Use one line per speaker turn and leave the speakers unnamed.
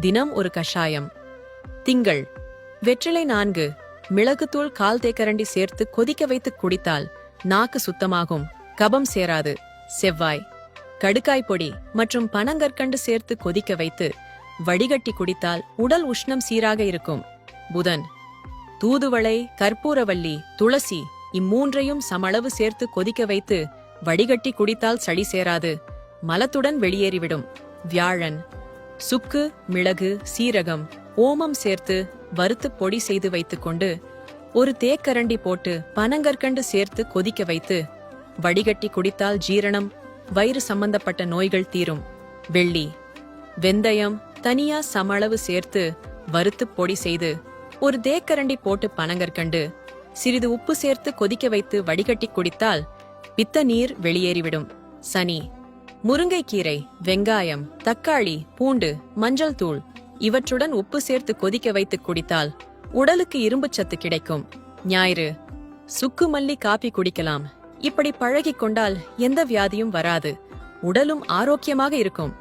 தினம் ஒரு கஷாயம். திங்கள். வெற்றிலை நான்கு. மிளகுத்தூள் கால் தேக்கரண்டி சேர்த்து கொதிக்க வைத்து குடித்தால் நாக்கு சுத்தமாகும். கபம் சேராது. செவ்வாய். கடுக்காய் பொடி மற்றும் பனங்கற்கண்டு சேர்த்து கொதிக்க வைத்து வடிகட்டி குடித்தால் உடல் உஷ்ணம் சீராக இருக்கும். புதன். தூதுவளை கற்பூரவல்லி துளசி இம்மூன்றையும் சமளவு சேர்த்து கொதிக்க வைத்து வடிகட்டி குடித்தால் சளி சேராது. மலத்துடன் வெளியேறிவிடும். வியாழன். சுக்கு மிளகு சீரகம் ஓமம் சேர்த்து வறுத்து பொடி செய்து வைத்துக்கொண்டு ஒரு தேக்கரண்டி போட்டு பனங்கற்கண்டு சேர்த்து கொதிக்க வைத்து வடிகட்டி குடித்தால் ஜீரணம் வயிறு சம்பந்தப்பட்ட நோய்கள் தீரும். வெள்ளி. வெந்தயம் தனியா சமளவு சேர்த்து வறுத்து பொடி செய்து ஒரு தேக்கரண்டி போட்டு பனங்கற்கண்டு சிறிது உப்பு சேர்த்து கொதிக்க வைத்து வடிகட்டி குடித்தால் பித்த நீர் வெளியேறிவிடும். சனி. முருங்கைக்கீரை வெங்காயம் தக்காளி பூண்டு மஞ்சள் தூள் இவற்றுடன் உப்பு சேர்த்து கொதிக்க வைத்து குடித்தால் உடலுக்கு இரும்புச் சத்து கிடைக்கும். ஞாயிறு சுக்கு மல்லி காபி குடிக்கலாம். இப்படி பழகிக் கொண்டால் எந்த வியாதியும் வராது. உடலும் ஆரோக்கியமாக இருக்கும்.